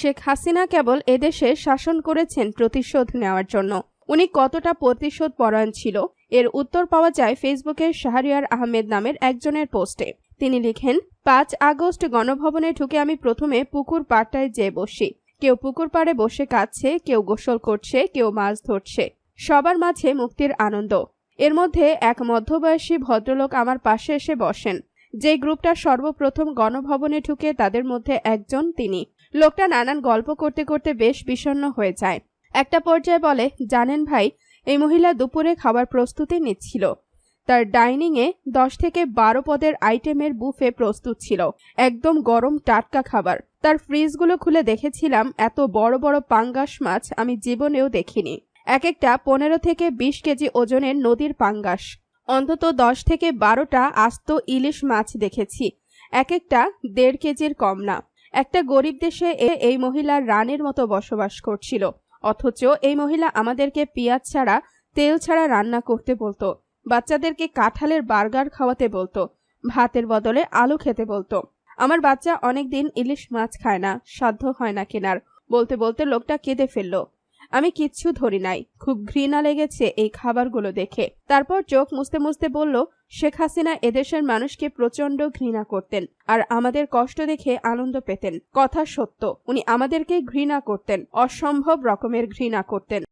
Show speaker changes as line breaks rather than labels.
শেখ হাসিনা কেবল এদেশে শাসন করেছেন প্রতিশোধ নেওয়ার জন্য। উনি কতটা প্রতিশোধ পরায়ণ ছিল, এর উত্তর পাওয়া যায় ফেসবুকের শাহরিয়ার আহমেদ নামের একজনের পোস্টে। তিনি লিখেন, পাঁচ আগস্ট গণভবনে ঢুকে আমি প্রথমে পুকুর পাড়টায় যেয়ে বসি। কেউ পুকুর পাড়ে বসে কাঁদছে, কেউ গোসল করছে, কেউ মাছ ধরছে। সবার মাঝে মুক্তির আনন্দ। এর মধ্যে এক মধ্যবয়সী ভদ্রলোক আমার পাশে এসে বসেন। যে গ্রুপটা সর্বপ্রথম গণভবনে ঢুকে তাদের মধ্যে একজন তিনি। লোকটা নানান গল্প করতে করতে বেশ বিষণ্ণ হয়ে যায়। একটা পর্যায়ে বলে, জানেন ভাই, এই মহিলা দুপুরে খাবার প্রস্তুতি নিচ্ছিল। তার ডাইনিংয়ে দশ থেকে বারো পদের আইটেমের বুফে প্রস্তুত ছিল। একদম গরম টাটকা খাবার। তার ফ্রিজগুলো খুলে দেখেছিলাম, এত বড় বড় পাঙ্গাস মাছ আমি জীবনেও দেখিনি। এক একটা পনেরো থেকে বিশ কেজি ওজনের নদীর পাঙ্গাস। অন্তত দশ থেকে বারোটা আস্ত ইলিশ মাছ দেখেছি। এক একটা দেড় কেজির কম না। একটা গরিব দেশে এই মহিলা রানের মতো বসবাস করছিল। অথচ এই মহিলা আমাদেরকে পেঁয়াজ ছাড়া, তেল ছাড়া রান্না করতে বলতো, বাচ্চাদেরকে কাঁঠালের বার্গার খাওয়াতে বলতো, ভাতের বদলে আলু খেতে বলতো। আমার বাচ্চা অনেকদিন ইলিশ মাছ খায় না, সাধ্য হয় না কেনার, বলতে বলতে লোকটা কেঁদে ফেলল। আমি কিচ্ছু ধরি নাই। খুব ঘৃণা লেগেছে এই খাবারগুলো দেখে। তারপর চোখ মুছতে মুছতে বলল, শেখ হাসিনা এদেশের মানুষকে প্রচণ্ড ঘৃণা করতেন আর আমাদের কষ্ট দেখে আনন্দ পেতেন। কথা সত্য, উনি আমাদেরকে ঘৃণা করতেন, অসম্ভব রকমের ঘৃণা করতেন।